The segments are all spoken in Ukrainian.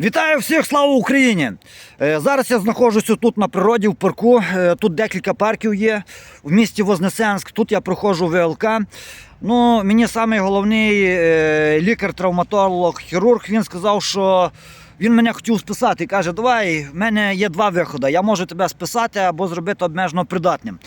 Вітаю всіх, слава Україні! Е, Зараз я знаходжуся тут на природі в парку. Е, Тут декілька парків є в місті Вознесенськ. Тут я проходжу ВЛК. Ну, мені самий головний е, лікар-травматолог, хірург, він сказав, що він мене хотів списати. Каже, давай, в мене є два виходи. Я можу тебе списати або зробити обмежено придатним.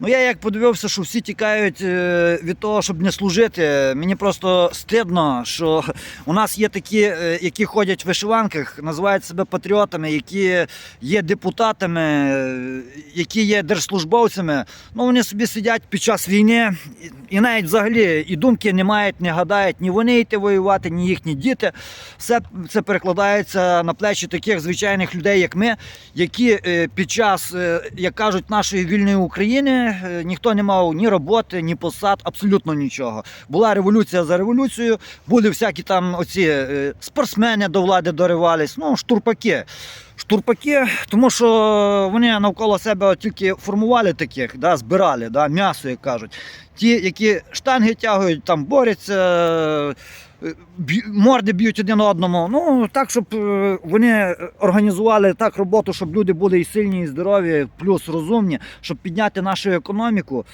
Ну я як подивився, що всі тікають е, від того, щоб не служити. Мені просто стидно, що у нас є такі, е, які ходять в вишиванках, називають себе патріотами, які є депутатами, е, які є держслужбовцями. Ну вони собі сидять під час війни і- навіть взагалі і думки не мають, не гадають ні вони йти воювати, ні їхні діти. Все це перекладається на плечі таких звичайних людей, як ми, які під час, як кажуть, нашої вільної України е, ніхто не мав ні роботи, ні посад, абсолютно нічого. Була революція за революцією, були всякі там оці е, спортсмени до влади доривались, ну, штурпаки. Штурпаки, тому що вони навколо себе тільки формували таких, да, збирали, да, м'ясо, як кажуть. Ті, які штанги тягують, там борються, морди б'ють один одному. Ну, так, щоб е, вони організували так роботу, щоб люди були і сильні, і здорові, плюс розумні, щоб підняти нашу економіку,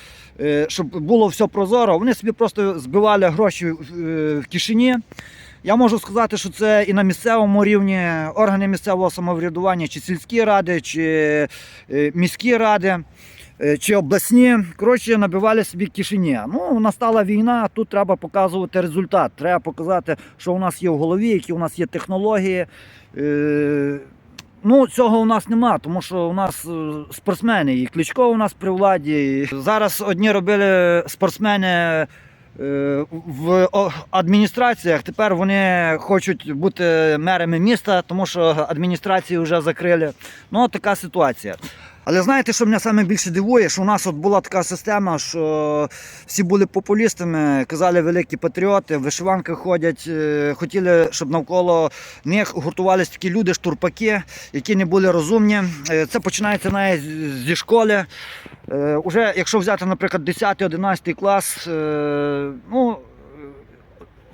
е, щоб було все прозоро. Вони собі просто збивали гроші е, в кишені. Я можу сказати, що це і на місцевому рівні органи місцевого самоврядування, чи сільські ради, чи міські ради, чи обласні. Коротше, набивали собі кишені. Ну, настала війна, тут треба показувати результат. Треба показати, що у нас є в голові, які у нас є технології. Е, Ну, цього у нас нема, тому що у нас е, спортсмени, і Кличко у нас при владі. І Зараз одні робили спортсмени е, в адміністраціях. Тепер вони хочуть бути мерами міста, тому що адміністрації вже закрили. Ну, така ситуація. Але знаєте, що мене саме більше дивує, що у нас от була така система, що всі були популістами, казали великі патріоти, в вишиванках ходять, е, хотіли, щоб навколо них гуртувалися такі люди, штурпаки, які не були розумні. Е, Це починається навіть зі школи. Е, Уже якщо взяти, наприклад, 10-11 клас, е, ну.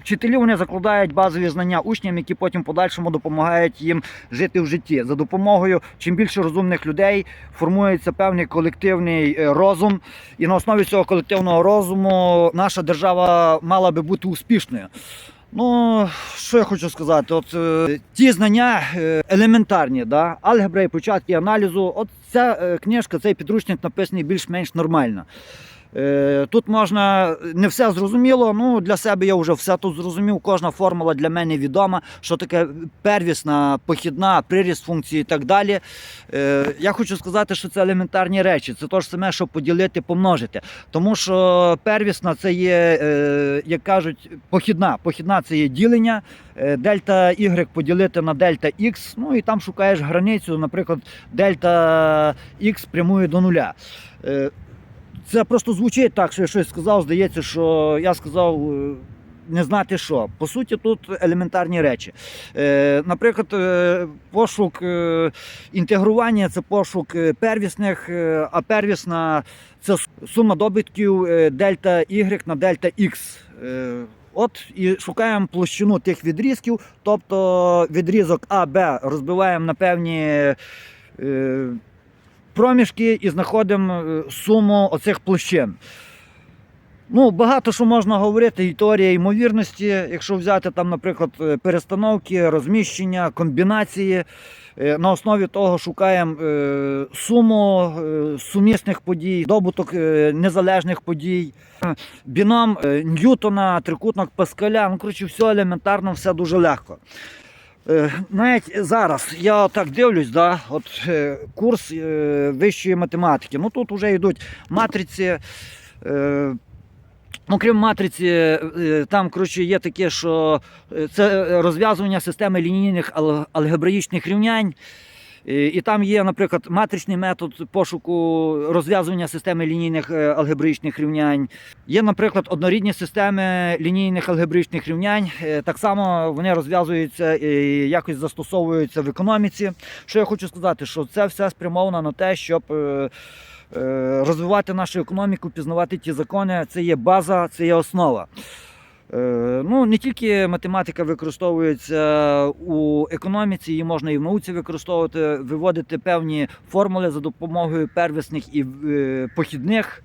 Вчителі вони закладають базові знання учням, які потім подальшому допомагають їм жити в житті. За допомогою чим більше розумних людей формується певний колективний е, розум, і на основі цього колективного розуму наша держава мала би бути успішною. Ну, що я хочу сказати, от е, ті знання е, елементарні, да? алгебра і початки аналізу. От ця е, книжка, цей підручник написаний більш-менш нормально. Е, Тут можна не все зрозуміло. Ну для себе я вже все тут зрозумів. Кожна формула для мене відома, що таке первісна, похідна, приріст функції і так далі. Е, Я хочу сказати, що це елементарні речі. Це те ж саме, що поділити, помножити. Тому що первісна це є, е, як кажуть, похідна. Похідна це є ділення. Дельта Y поділити на дельта X, ну і там шукаєш границю, наприклад, дельта X прямує до нуля. Це просто звучить так, що я щось сказав. Здається, що я сказав е, не знати що. По суті, тут елементарні речі. Е, наприклад, е, пошук інтегрування це пошук первісних, а первісна це сума добитків дельта Y на дельта X. От і шукаємо площину тих відрізків, тобто відрізок А, Б розбиваємо на певні. Проміжки і знаходимо е, суму оцих площин. Ну, багато що можна говорити, і теорія ймовірності, якщо взяти там, наприклад, е, перестановки, розміщення, комбінації. Е, На основі того шукаємо суму сумісних подій, добуток незалежних подій, біном Ньютона, трикутник Паскаля. Ну, коротше, все елементарно, все дуже легко. Е, Навіть зараз я так дивлюсь, да, от е, курс е, вищої математики. Ну тут вже йдуть матриці. Е, Ну, крім матриці, там коротше, є таке, що це розв'язування системи лінійних алгебраїчних рівнянь. Е, І там є, наприклад, матричний метод пошуку розв'язування системи лінійних е, алгебраїчних рівнянь. Є, наприклад, однорідні системи лінійних алгебраїчних рівнянь. Е, Так само вони розв'язуються і якось застосовуються в економіці. Що я хочу сказати, що це все спрямовано на те, щоб розвивати нашу економіку, пізнавати ті закони. Це є база, це є основа. Е, Ну, не тільки математика використовується у економіці, її можна і в науці використовувати, виводити певні формули за допомогою первісних і е, похідних.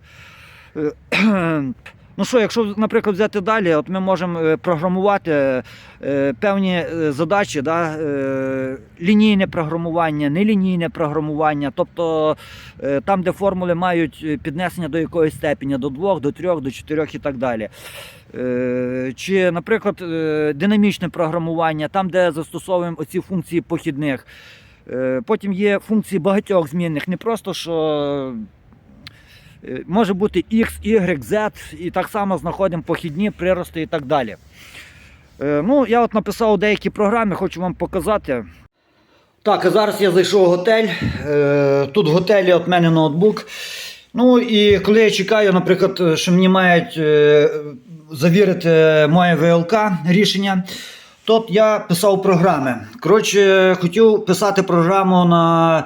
Ну що, якщо, наприклад, взяти далі, от ми можемо е, програмувати е, певні е, задачі, да, лінійне програмування, нелінійне програмування, тобто там, де формули мають піднесення до якоїсь степені, до 2, до 3, до 4 і так далі. Чи, наприклад, динамічне програмування, там, де застосовуємо оці функції похідних. Потім є функції багатьох змінних, не просто що. Е, Може бути X, Y, Z, і так само знаходимо похідні прирости і так далі. Е, Ну, я от написав деякі програми, хочу вам показати. Так, зараз я зайшов в готель. Е, Тут в готелі от мене ноутбук. Ну і коли я чекаю, наприклад, що мені мають завірити моє ВЛК рішення, то я писав програми. Коротше, хотів писати програму на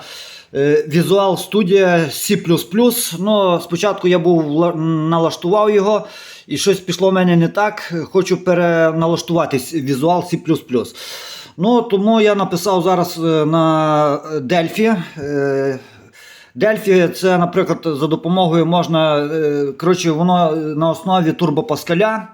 Visual Studio C. Ну, спочатку я був налаштував його, і щось пішло в мене не так. Хочу переналаштувати с- Visual C. Ну, тому я написав зараз е, на Delphi. Е, Delphi це, наприклад, за допомогою можна. е, Коротше, воно на основі турбопаскаля.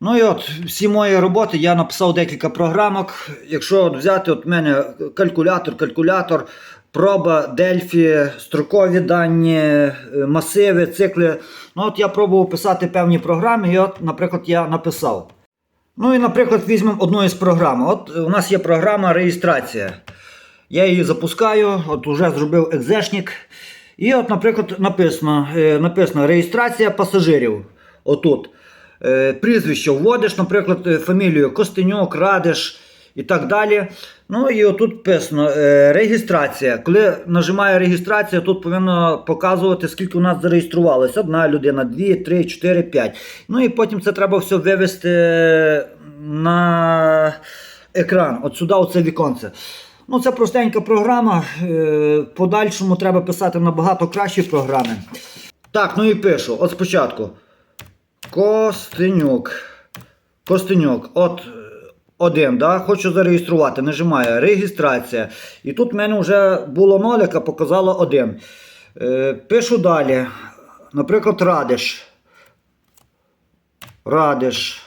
Ну і от всі мої роботи я написав декілька програмок. Якщо от взяти от мене калькулятор, калькулятор, проба, Delphi, строкові дані, е, масиви, цикли. Ну от я пробував писати певні програми, і от, наприклад, я написав. Ну і, наприклад, візьмемо одну із програм. От у нас є програма реєстрація. Я її запускаю, от вже зробив екзешник. І от, наприклад, написано, е, написано реєстрація пасажирів. Отут. Е, Прізвище вводиш, наприклад, е, фамілію Костенюк, Радиш і так далі. Ну і отут написано е, реєстрація. Коли нажимаю реєстрація, тут повинно показувати, скільки у нас зареєструвалося. Одна людина, дві, три, чотири, п'ять. Ну і потім це треба все вивести на екран. От сюди, оце віконце. Ну, це простенька програма. е, подальшому треба писати набагато кращі програми. Так, ну і пишу. От спочатку. Костенюк. Костенюк. От один, да? хочу зареєструвати. Нажимаю реєстрація. І тут в мене вже було нолика, показало один. Е, пишу далі. Наприклад, Радиш. Радиш.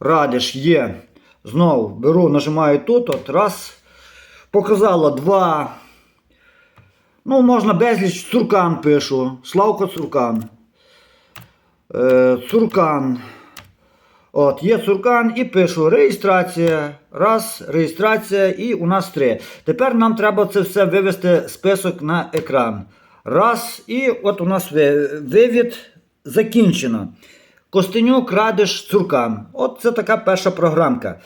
Радиш є. Знову беру, нажимаю тут. От раз. Показало два. Ну, можна безліч Цуркан пишу. Славко Цуркан. Е, Цуркан. От, є цуркан і пишу реєстрація. Раз, реєстрація, і у нас три. Тепер нам треба це все вивести список на екран. Раз, і от у нас вивід закінчено. Костенюк, Радиш, Цуркан. От це така перша програмка.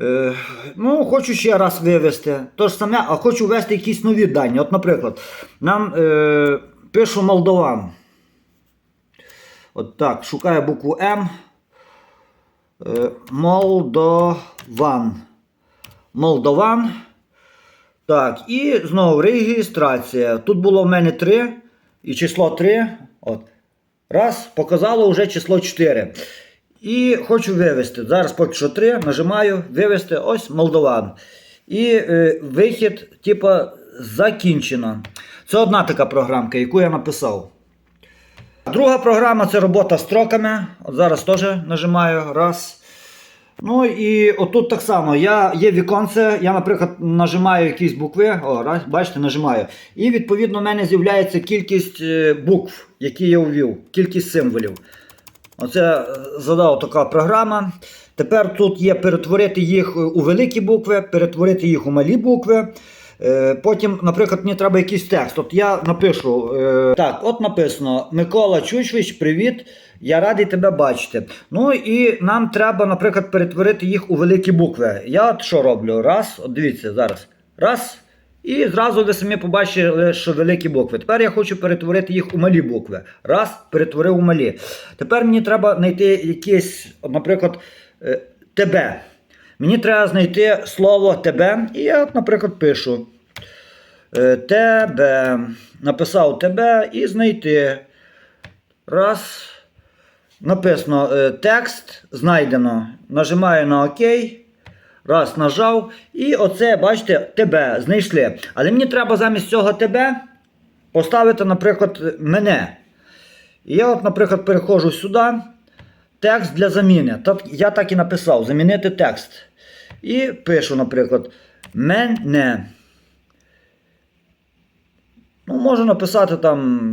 Е, ну, хочу ще раз вивести. То ж саме, а хочу ввести якісь нові дані. От, наприклад, нам е, пишу Молдован. От так, шукаю букву М. Е, Молдован. Молдован. Так, і знову реєстрація. Тут було в мене 3 і число 3. От. Раз, показало вже число 4. І хочу вивести. Зараз поки що 3, нажимаю вивести. Ось Молдован. І е, вихід, типа, закінчено. Це одна така програмка, яку я написав. Друга програма це робота строками. От зараз теж нажимаю. Раз. Ну і отут так само. Я, є віконце, я, наприклад, нажимаю якісь букви. О, раз, бачите, нажимаю. І відповідно в мене з'являється кількість е, букв, які я ввів, кількість символів. Оце е, задав така програма. Тепер тут є перетворити їх у великі букви, перетворити їх у малі букви. Е, Потім, наприклад, мені треба якийсь текст. От я напишу. е, Так, от написано: Микола Чучвич, привіт. Я радий тебе бачити. Ну і нам треба, наприклад, перетворити їх у великі букви. Я от що роблю? Раз, от дивіться зараз. Раз. І зразу ви самі побачили, що великі букви. Тепер я хочу перетворити їх у малі букви. Раз, перетворив у малі. Тепер мені треба знайти якесь, от, наприклад, е, тебе. Мені треба знайти слово тебе. І я, наприклад, пишу. е, Тебе. Написав тебе і знайти. Раз. написано е, текст, знайдено. Нажимаю на ОК. Раз, нажав. І оце, бачите, тебе знайшли. Але мені треба замість цього тебе поставити, наприклад, мене. І я, от, наприклад, переходжу сюди. Текст для заміни. Я так і написав: замінити текст. І пишу, наприклад, мене. Ну, можу написати там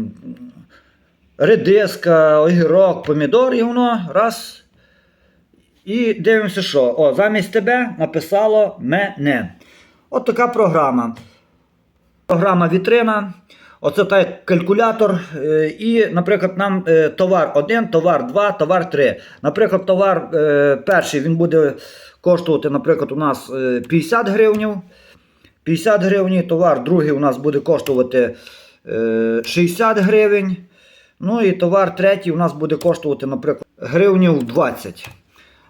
редиска, огірок, помідор, і воно раз. І дивимося, що. О, замість тебе написало мене. От така програма. Програма вітрина. Оце так калькулятор. е, І, наприклад, нам е, товар 1, товар 2, товар 3. Наприклад, товар е, перший він буде коштувати, наприклад, у нас е, 50 гривнів. 50 гривень, товар другий у нас буде коштувати е, 60 гривень. Ну і товар третій у нас буде коштувати, наприклад, гривнів 20.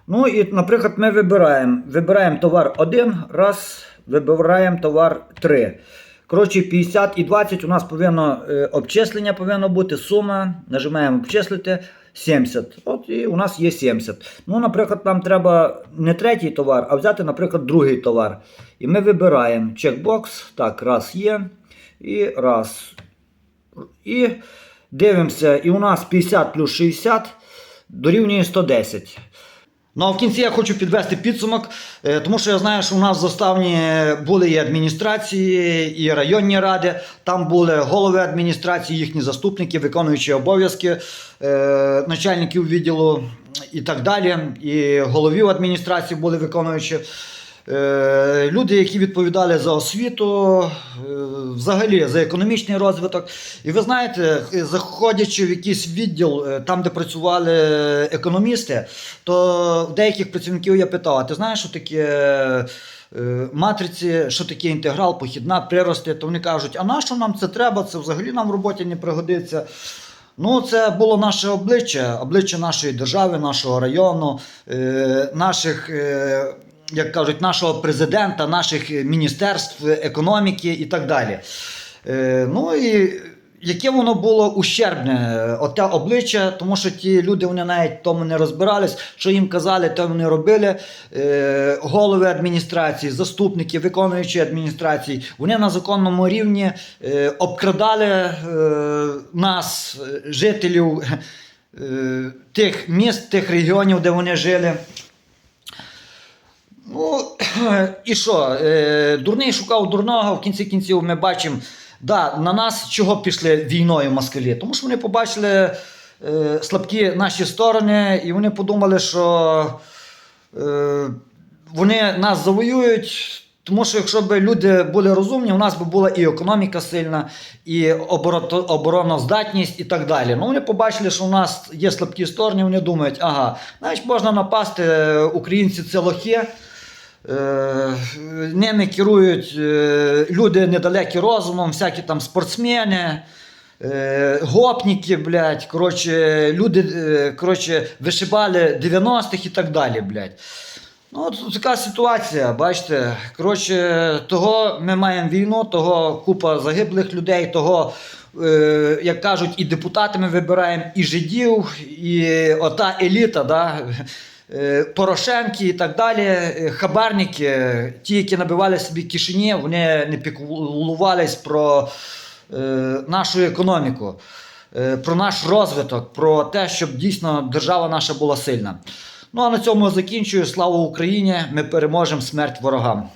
Ну і, наприклад, ми вибираємо. Вибираємо товар 1, раз, вибираємо товар 3. Коротше, 50 і 20 у нас повинно е, обчислення повинно бути, сума. Нажимаємо обчислити 70. От і у нас є 70. Ну, наприклад, нам треба не третій товар, а взяти, наприклад, другий товар. І ми вибираємо чекбокс. Так, раз є. І раз. І дивимося, і у нас 50 плюс 60 дорівнює 110. Ну а в кінці я хочу підвести підсумок, е, тому що я знаю, що у нас заставні були і адміністрації, і районні ради. Там були голови адміністрації, їхні заступники, виконуючі обов'язки е, начальників відділу і так далі. І головів адміністрації були виконуючі. Е, Люди, які відповідали за освіту, е, взагалі за економічний розвиток. І ви знаєте, заходячи в якийсь відділ, е, там, де працювали економісти, то деяких працівників я питав: а ти знаєш, що таке е, матриці, що таке інтеграл, похідна, прирости? То вони кажуть, а на що нам це треба? Це взагалі нам в роботі не пригодиться. Ну, це було наше обличчя, обличчя нашої держави, нашого району, е, наших, е, як кажуть, нашого президента, наших міністерств економіки і так далі. Е, ну і яке воно було ущербне, оте обличчя, тому що ті люди вони навіть тому не розбирались, що їм казали, то вони робили. Е, голови адміністрації, заступники, виконуючі адміністрації, вони на законному рівні е, обкрадали е, нас, е, жителів е, тих міст, тих регіонів, де вони жили. Ну, і що? Е, дурний шукав дурного, в кінці кінців ми бачимо, да, на нас чого пішли війною москалі? Тому що вони побачили е, слабкі наші сторони, і вони подумали, що е, вони нас завоюють. Тому що якщо б люди були розумні, у нас би була і економіка сильна, і обороноздатність, і так далі. Ну вони побачили, що у нас є слабкі сторони, вони думають, ага, значить можна напасти, е, українці це лохи. Е, Ними керують е, люди недалекі розумом, всякі там спортсмени, е, гопніки, блядь, коротше, люди коротше, вишибали 90-х і так далі, блядь. Ну, от така ситуація, бачите. Коротше, того ми маємо війну, того купа загиблих людей, того, як кажуть, і депутати ми вибираємо, і жидів, і ота еліта, да, Порошенки і так далі, е, хабарники, ті, які набивали собі кишені, вони не піклувались про е, нашу економіку, е, про наш розвиток, про те, щоб дійсно держава наша була сильна. Ну а на цьому закінчую. Слава Україні! Ми переможемо смерть ворогам.